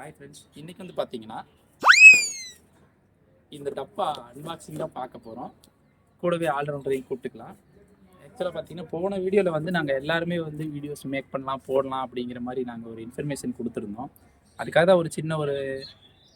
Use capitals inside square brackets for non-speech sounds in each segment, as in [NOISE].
Hi friends இன்னைக்கு வந்து பார்த்தீங்கன்னா இந்த டப்பா அன்பாக்சிங் தான் பார்க்க போகிறோம் கூடவே ஆல்ரவுண்டரையும் கூப்பிட்டுக்கலாம். ஆக்சுவலாக பார்த்தீங்கன்னா போன வீடியோவில் வந்து நாங்கள் எல்லாருமே வந்து வீடியோஸ் மேக் பண்ணலாம் போடலாம் அப்படிங்கிற மாதிரி நாங்கள் ஒரு இன்ஃபர்மேஷன் கொடுத்துருந்தோம். அதுக்காக தான் ஒரு சின்ன ஒரு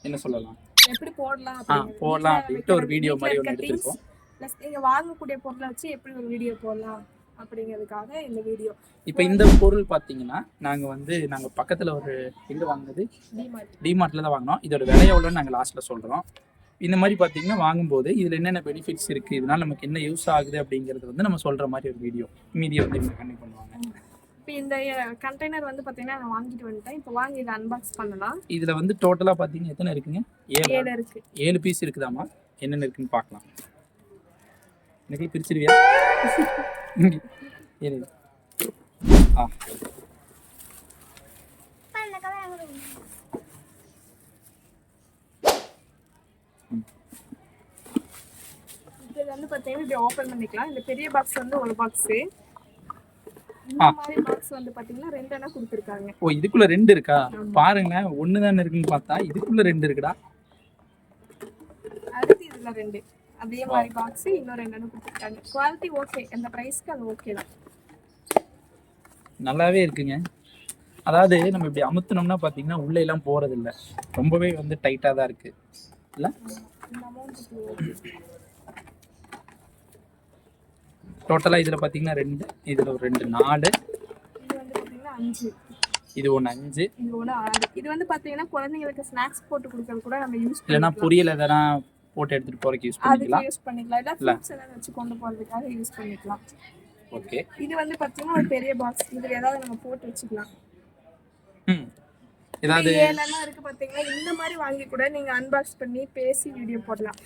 என்ன சொல்லலாம்? எப்படி போடலாம் ஆ போடலாம் அப்படின்ட்டு ஒரு வீடியோ மாதிரி ஒன்று எடுத்திருக்கோம். ப்ளஸ் நீங்க வாங்கக்கூடிய பொருளை வச்சு எப்படி ஒரு வீடியோ போடலாம்? அப்படிங்கிறதுக்காக இந்த வீடியோ. இப்போ இந்த பொருள் பார்த்தீங்கன்னா நாங்கள் வந்து நாங்கள் பக்கத்தில் ஒரு எங்கே வாங்கினது. டிமார்ட் டிமார்ட்டில் தான் வாங்கினோம். இதோட விலை எவ்வளோன்னு நாங்கள் லாஸ்ட்டில் சொல்கிறோம் இந்த மாதிரி பார்த்தீங்கன்னா வாங்கும்போது இதில் என்னென்ன பெனிஃபிட்ஸ் இருக்குது இதனால் நமக்கு என்ன யூஸ் ஆகுது அப்படிங்கிறது வந்து நம்ம சொல்கிற மாதிரி ஒரு வீடியோ. மீதியை வந்து இவங்க கண்டிப்பாக பண்ணுவாங்க. இப்போ இந்த கண்டெய்னர் வந்து பார்த்தீங்கன்னா நான் வாங்கிட்டு வந்துட்டேன். இப்போ வாங்கி இதை அன்பாக்ஸ் பண்ணலாம். இதில் வந்து டோட்டலாக பார்த்தீங்கன்னா எத்தனை இருக்குங்க? ஏழு? ஏழு இருக்கு. ஏழு பீஸ் இருக்குதாம்மா? என்னென்ன இருக்குன்னு பார்க்கலாம் எனக்கு பிரிச்சிருவியா? [LAUGHS] இது வந்து பார்த்தீங்கன்னா இப்படி ஓப்பன் பண்ணிக்கலாம். இந்த பெரிய பாக்ஸ் வந்து ஒரு பாக்ஸு ஓ இதுக்குள்ள ரெண்டு இருக்கா? பாருங்களேன் ஒன்று தானே இருக்குன்னு பார்த்தா இதுக்குள்ள ரெண்டு இருக்குடா. அடுத்து இதுல ரெண்டு. அதே மாதிரி பாக்ஸ் இன்னும் ரெண்டு கொடுத்துருக்காங்க. குவாலிட்டி ஓகே இந்த ப்ரைஸ்க்கு அது ஓகே தான். நல்லாவே இருக்குங்க. அதாவது நம்ம இப்படி அமுத்துனோம்னா பார்த்தீங்கன்னா உள்ளே எல்லாம் போறது இல்ல ரொம்பவே வந்து டைட்டாக தான் இருக்கு. இல்ல? டோட்டலாக இதில் பார்த்தீங்கன்னா ரெண்டு இதில் ஒரு ரெண்டு நாலு. இது வந்து பார்த்தீங்கன்னா அஞ்சு. இது ஒன்று அஞ்சு. இது ஒன்று ஆறு. இது வந்து பார்த்தீங்கன்னா குழந்தைங்களுக்கு ஸ்நாக்ஸ் போட்டு கொடுக்கறது கூட நம்ம யூஸ் இல்லைன்னா பொரியல் எதனா போட்டு எடுத்துகிட்டு போகிறக்கு யூஸ் பண்ணிக்கலாம். யூஸ் பண்ணிக்கலாம். இல்லை ஃப்ரூட்ஸ் எல்லாம் வச்சு கொண்டு போகிறதுக்காக யூஸ் பண்ணிக்கலாம். ஓகே இது வந்து பார்த்தீங்கன்னா ஒரு பெரிய பாக்ஸ் இதில் ஏதாவது நம்ம போட்டு வச்சுக்கலாம். ம். ஏதாவது இது ஏழெல்லாம் இருக்கு பார்த்தீங்கன்னா இந்த மாதிரி வாங்கி கூட நீங்க அன்பாக்ஸ் பண்ணி பேசி வீடியோ போடலாம்.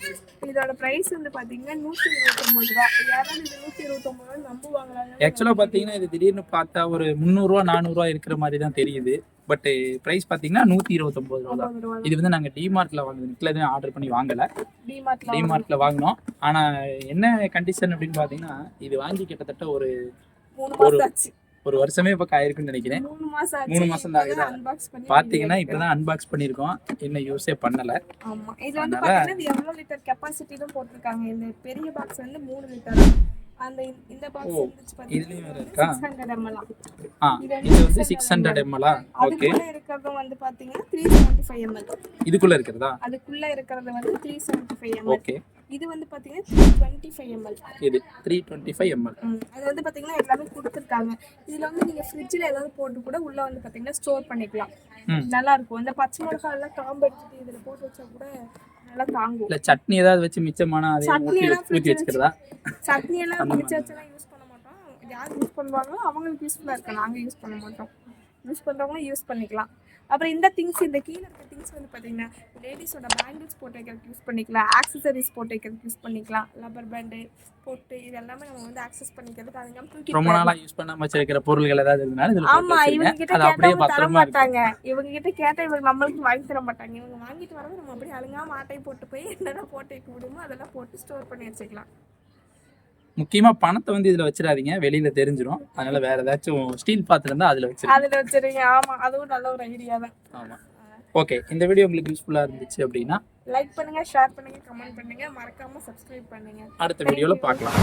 இதோட பிரைஸ் வந்து பார்த்தீங்கன்னா நூற்றி இருபத்தொம்பது ரூபா. யாராவது இது நூற்றி இருபத்தொம்பது ரூபா நம்புவாங்களா ஆக்சுவலாக பார்த்தீங்கன்னா இது திடீர்னு பார்த்தா ஒரு முந்நூறுரூவா நானூறுரூவா இருக்கிற மாதிரி தான் தெரியுது. பட் ப்ரைஸ் பார்த்தீங்கன்னா நூற்றி இருபத்தொம்போது ரூபா தான். இது வந்து நாங்கள் டிமார்ட்டில் வாங்குது நெட்டில் எதுவும் ஆர்டர் பண்ணி வாங்கலை. டிமார்ட்ல டிமார்ட்டில் வாங்கினோம். ஆனால் என்ன கண்டிஷன் அப்படின்னு பார்த்தீங்கன்னா இது வாங்கி கிட்டத்தட்ட ஒரு ஆச்சு. ஒரு வருஷமே இப்போ ஆயிருக்குன்னு நினைக்கிறேன். மூணு மாசம் தான். ஆகுதா? அன்பாக்ஸ் பண்ணி பார்த்தீங்கன்னா இப்போ தான் அன்பாக்ஸ் பண்ணியிருக்கோம் இன்னும் யூஸே பண்ணலை. ஆமா. இது வந்து அதனால- பார்த்தீங்கன்னா இது எவ்வளோ லிட்டர் கெப்பாசிட்டிலும் போட்டிருக்காங்க. இந்த பெரிய பாக்ஸ் வந்து மூணு லிட்டர் அந்த இந்த- பாக்ஸ் இருந்துச்சு ஹண்ட்ரட் எம்எல் ஆ. இது வந்து ஓகே அதுக்குள்ள இருக்கிறது வந்து பாத்தீங்கன்னா த்ரீ செவன்டி ஃபைவ் எம்எல் இதுக்குள்ளே இருக்கிறதா? அதுக்குள்ள இருக்கிறது வந்து three seventy five m l okay இது வந்து பாத்தீங்கன்னா three twenty five m l இது three twenty five m l அது வந்து பாத்தீங்கன்னா எல்லாமே கொடுத்துருக்காங்க. இதுல வந்து நீங்க ஃப்ரிட்ஜில் ஏதாவது போட்டு கூட உள்ள வந்து பாத்தீங்கன்னா ஸ்டோர் பண்ணிக்கலாம். நல்லா இருக்கும். இந்த பச்சை மிளகாய் எல்லாம் காம்பு எடுத்துட்டு இதுல போட்டு வச்சா கூட நல்லா தாங்கும். இல்லை சட்னி ஏதாவது வச்சு மிச்சமான அதை சட்னி எல்லாம் ஊற்றி வச்சுக்கிறதா? சட்னி எல்லாம் பிடிச்ச வச்செல்லாம் யூஸ் பண்ண மாட்டோம். யார் யூஸ் பண்ணுவாங்களோ அவங்களுக்கு யூஸ்ஃபுல்லா இருக்கு நாங்க யூஸ் பண்ண மாட்டோம். யூஸ் பண்றவங்க யூஸ் பண்ணிக்கலாம். அப்புறம் இந்த திங்ஸ் இந்த கீழே இருக்க திங்ஸ் வந்து பார்த்தீங்கன்னா லேடிஸோட பேங்கிள்ஸ் போட்டு வைக்கிறதுக்கு யூஸ் பண்ணிக்கலாம். ஆக்சசரிஸ் போட்டு வைக்கிறதுக்கு யூஸ் பண்ணிக்கலாம். ரப்பர் பேண்டு போட்டு இது எல்லாமே நம்ம வந்து ஆக்சஸ் பண்ணிக்கிறதுக்கு அதுங்க தூக்கி ரொம்ப நாளா யூஸ் பண்ணாம வச்சிருக்கிற பொருள்கள் ஏதாவது இருந்தாலும் இதுல போட்டு ஆமா இவங்க கிட்ட அது கேட்டவங்க தர மாட்டாங்க. இவங்க கிட்ட கேட்டா இவங்க நம்மளுக்கு வாங்கி தர மாட்டாங்க. இவங்க வாங்கிட்டு வரது நம்ம அப்படியே அழுங்காம ஆட்டை போட்டு போய் என்னென்ன போட்டு வைக்க முடியுமோ அதெல்லாம் போட்டு ஸ்டோர் பண்ணி வச்சுக்கலாம். முக்கியமா பணத்தை வந்து இதுல வச்சிடாதீங்க. வெளியில தெரிஞ்சிரும். அதனால வேற ஏதாச்சும் ஸ்டீல் பாத்திரம் இருந்தா அதுல வச்சிருங்க. அதுல வச்சிருங்க. ஆமா. அதுவும் நல்ல ஒரு ஐடியா தான். ஆமா. ஓகே இந்த வீடியோ உங்களுக்கு யூஸ்ஃபுல்லா இருந்துச்சு அப்படின்னா லைக் பண்ணுங்க ஷேர் பண்ணுங்க கமெண்ட் பண்ணுங்க. மறக்காம சப்ஸ்கிரைப் பண்ணுங்க. அடுத்த வீடியோல பார்க்கலாம்.